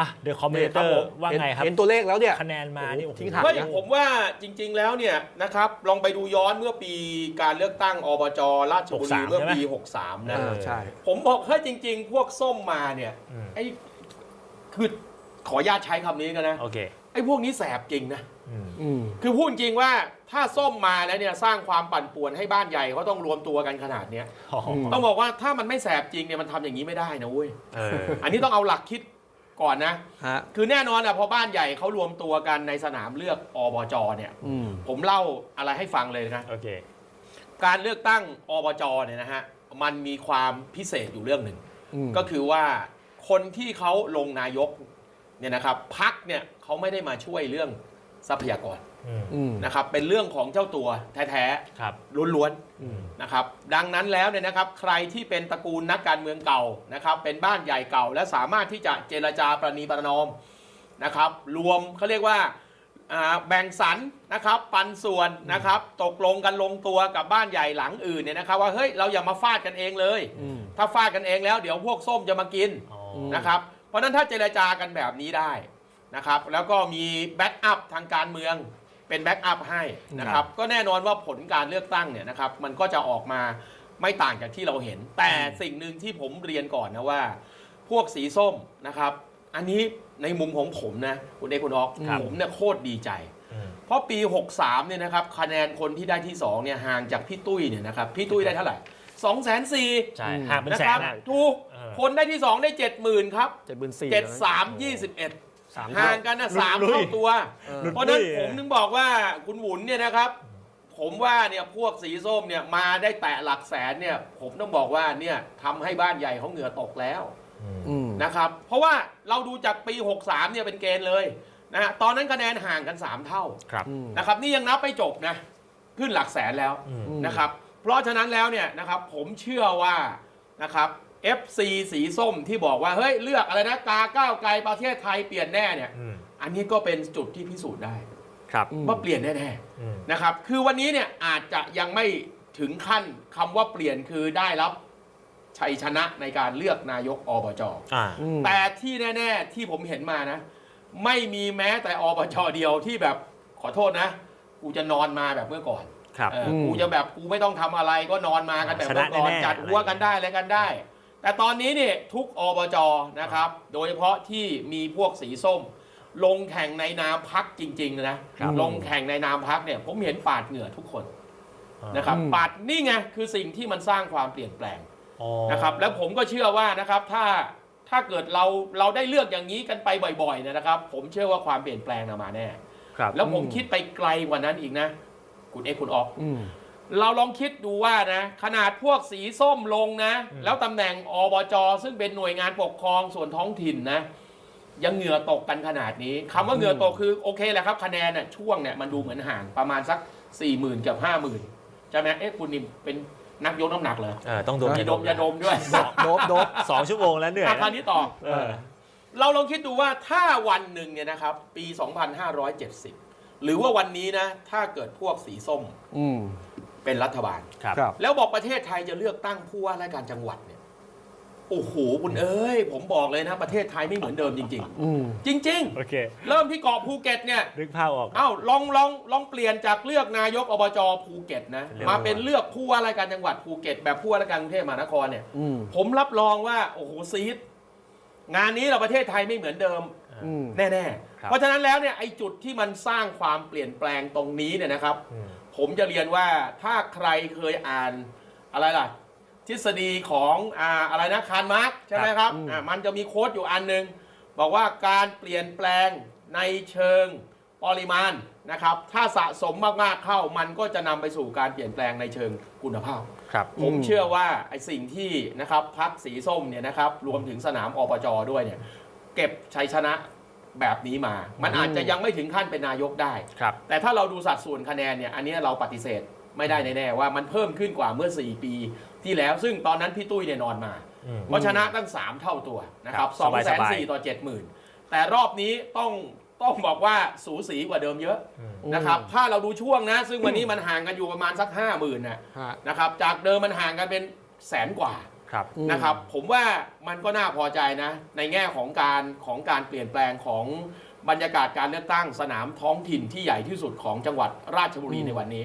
อะเดอะคอมเมนเตอนี่ร์ผมว่าไงครับเห็นตัวเลขแล้วเนี่ยคะแนนมานี่โอ้โหทิ้งห่างไม่ผมว่าจริง ๆ แล้วเนี่ยนะครับลองไปดูย้อนเมื่อปีการเลือกตั้งอบจราชบุรี63เมื่อปีใช่ไหม63 นะอ่าใช่ผมบอกเฮ้ยจริง ๆ พวกส้มมาเนี่ยอืมไอ้คือขออนุญาตใช้คำนี้กันนะโอเคไอ้พวกนี้แสบจริงนะอืมอืมคือพูดจริงว่าถ้าส้มมาแล้วเนี่ยสร้างความปั่นป่วนให้บ้านใหญ่เขาต้องรวมตัวกันขนาดเนี้ยอ๋อมต้องบอกว่าถ้ามันไม่แสบจริงเนี่ยมันทำอย่างนี้ไม่ได้นะเว้ยเอออันนี้ต้องเอาหลักคิด ก่อนนะ ฮะ คือแน่นอนอะพอบ้านใหญ่เขารวมตัวกันในสนามเลือกอบจเนี่ย อืม ผมเล่าอะไรให้ฟังเลยนะ โอเค การเลือกตั้งอบจเนี่ยนะฮะ มันมีความพิเศษอยู่เรื่องหนึ่ง อืม ก็คือว่าคนที่เขาลงนายกเนี่ยนะครับพักเนี่ยเขาไม่ได้มาช่วยเรื่อง ทรัพยากรอืมอืมนะครับเป็นเรื่องของเจ้าตัวแท้ครับๆล้วนอืมๆนะครับดังนั้นแล้วเนี่ยนะครับใครที่เป็นตระกูลนักการเมืองเก่านะครับเป็นบ้านใหญ่เก่า และสามารถที่จะเจรจาประนีประนอมนะครับรวมเขาเรียกว่าอ่าแบ่งสรรนะครับปันส่วนนะครับตกลงกันลงตัวกับบ้านใหญ่หลังอื่นเนี่ยนะครับว่าเฮ้ยเราอย่ามาฟาดกันเองเลยอืมถ้าฟาดกันเองแล้วเดี๋ยวพวกส้มจะมากินอ๋อมนะครับเพราะฉะนั้นถ้าเจรจากันแบบนี้ได้ นะครับแล้วก็มีแบ็กอัพทางการเมืองเป็นแบ็กอัพให้นะครับก็แน่นอนว่าผลการเลือกตั้งเนี่ยนะครับมันก็จะออกมาไม่ต่างจากที่เราเห็น แต่สิ่งหนึ่งที่ผมเรียนก่อนนะว่า พวกสีส้มนะครับ อันนี้ในมุมของผมนะคุณเอกคุณออกครับผมเนี่ยโคตรดีใจอืมเพราะปี 63เนี่ยนะครับคะแนนคนที่ได้ที่2เนี่ยห่างจากพี่ตุ้ยเนี่ยนะครับพี่ตุ้ยได้เท่าไหร่2 4 0 0 0ใช่อืมห่างเป็นนะแสครันบนะถูกเออคนได้ที่ 2 ได้ 70,000ครับเจ็ดหมื่นสี่7 3 21สาม ห่างกันนะสามลุย เท่าตัวเออเพราะฉะนั้นลุย ผมถึงบอกว่าคุณหมุนเนี่ยนะครับ ผมว่าเนี่ยพวกสีส้มเนี่ยมาได้แตะหลักแสนเนี่ย ผมต้องบอกว่าเนี่ยทำให้บ้านใหญ่เขาเหงื่อตกแล้ว อืมอืมนะครับ เพราะว่าเราดูจากปี 63 เนี่ยเป็นเกณฑ์เลยนะฮะตอนนั้นคะแนนห่างกัน 3 เท่าครับ อืม นะครับ นี่ยังนับไม่จบนะ ขึ้นหลักแสนแล้วอืมอืมนะครับ เพราะฉะนั้นแล้วเนี่ยนะครับผมเชื่อว่านะครับ FC สีส้มที่บอกว่าเฮ้ยเลือกอะไรนะกาก้าวไกลประเทศไทยเปลี่ยนแน่เนี่ยอืมอันนี้ก็เป็นจุดที่พิสูจน์ได้ ครับอืม ว่าเปลี่ยนแน่อืมๆนะครับ คือวันนี้เนี่ยอาจจะยังไม่ถึงขั้นคำว่าเปลี่ยนคือได้รับชัยชนะในการเลือกนายกอบจ อ่า อืม แต่ที่แน่ ๆ ที่ผมเห็นมานะ ไม่มีแม้แต่อบจเดียวที่แบบขอโทษนะ กูจะนอนมาแบบเมื่อก่อนครับ เอออกูจะแบบกูไม่ต้องทำอะไรก็นอนมากันแบบชเมื่นะอก่อนแน่ๆ จัดหัวกันได้อะไรกันได้ แต่ตอนนี้เนี่ยทุกอบจนะครับ โดยเฉพาะที่มีพวกสีส้ม ลงแข่งในนามพักจริงๆนะครับลงแข่งในนามพักเนี่ยผมเห็นปาดเหงื่อทุกคนนะครับอืมปาดนี่ไงคือสิ่งที่มันสร้างความเปลี่ยนแปลงอ๋อนะครับ แล้วผมก็เชื่อว่านะครับถ้าถ้าเกิดเราเราได้เลือกอย่างนี้กันไปบ่อยๆเนยนะครับ ผมเชื่อว่าความเปลี่ยนแปลงน่ะมาแน่ครับแล้วผมอืมคิดไปไกลกว่านั้นอีกนะ คุณเอกคุณออกอืม เราลองคิดดูว่านะ ขนาดพวกสีส้มลงนะ แล้วตำแหน่งอบจ ซึ่งเป็นหน่วยงานปกครองส่วนท้องถิ่นนะ ยังเหงื่อตกกันขนาดนี้คำว่าเหงื่อตกคือโอเคแหละครับ คะแนนน่ะช่วงเนี่ยมันดูเหมือนห่างประมาณสัก4ี่หมื่นกับห้าหมื่นใช่ไหมเอ๊ะคุณนี่เป็นนักยกน้ำหนักเลยเออต้องดมมีดมยาดมด้วยโดบโดบสองชั่วโมงแล้วเหนื่อยอาคารนะนี้ต่อ เออ เราลองคิดดูว่าถ้าวันหนึ่งเนี่ยนะครับ ปี 2570 หรือว่าวันนี้นะ ถ้าเกิดพวกสีส้ม อืม เป็นรัฐบาล ครับ ครับ แล้วบอกประเทศไทยจะเลือกตั้งผู้ว่าราชการจังหวัดเนี่ย โอ้โหคุณเอ้ย ผมบอกเลยนะ ประเทศไทยไม่เหมือนเดิมจริง อืม ๆ จริง โอเคๆ เริ่มที่เกาะภูเก็ตเนี่ย นึกภาพออก เอ้าลองลองลองเปลี่ยนจากเลือกนายกอบจภูเก็ตนะ เรียกมาว่าเป็นเลือกผู้ว่าราชการจังหวัดภูเก็ตแบบผู้ว่าราชการกรุงเทพมหานครเนี่ย อืม ผมรับรองว่าโอ้โหซีดงานนี้เราประเทศไทยไม่เหมือนเดิม อืม แน่ ครับ ๆ เพราะฉะนั้นแล้วเนี่ยไอ้จุดที่มันสร้างความเปลี่ยนแปลงตรงนี้เนี่ยนะครับ อืม ผมจะเรียนว่าถ้าใครเคยอ่านอะไรล่ะ ทฤษฎีของอ่าอะไรนะคาร์มาร์กใช่ไหมครับอืมอ่ามันจะมีโค้ดอยู่อันหนึ่งบอกว่าการเปลี่ยนแปลงในเชิงปริมาณนะครับ ถ้าสะสมมากๆเข้ามันก็จะนำไปสู่การเปลี่ยนแปลงในเชิงคุณภาพ ครับ ผมอืมเชื่อว่าไอ้สิ่งที่นะครับพักสีส้มเนี่ยนะครับรวมถึงสนามอบจด้วยเนี่ยเก็บชัยชนะ แบบนี้มา มันอาจจะยังไม่ถึงขั้นเป็นนายกได้ ครับ แต่ถ้าเราดูสัดส่วนคะแนนเนี่ย อันนี้เราปฏิเสธไม่ได้แน่ๆว่ามันเพิ่มขึ้นกว่าเมื่อ 4 ปีที่แล้ว ซึ่งตอนนั้นพี่ตุ้ยเนี่ยนอนมา อืม เพราะชนะตั้ง 3 เท่าตัวนะครับครับสองแสนสบายๆสี่ต่อ 70,000 แต่รอบนี้ต้องต้องบอกว่าสูสีกว่าเดิมเยอะอืม นะครับ ถ้าเราดูช่วงนะ ซึ่งวันนี้มันห่างกันอยู่ประมาณสัก 5 0,000นะฮะ นะครับ จากเดิมมันห่างกันเป็นแสนกว่า ครับอืมนะครับ ผมว่ามันก็น่าพอใจนะ ในแง่ของการของการเปลี่ยนแปลงของบรรยากาศการเลือกตั้งสนามท้องถิ่นที่ใหญ่ที่สุดของจังหวัดราชบุรีในวันนี้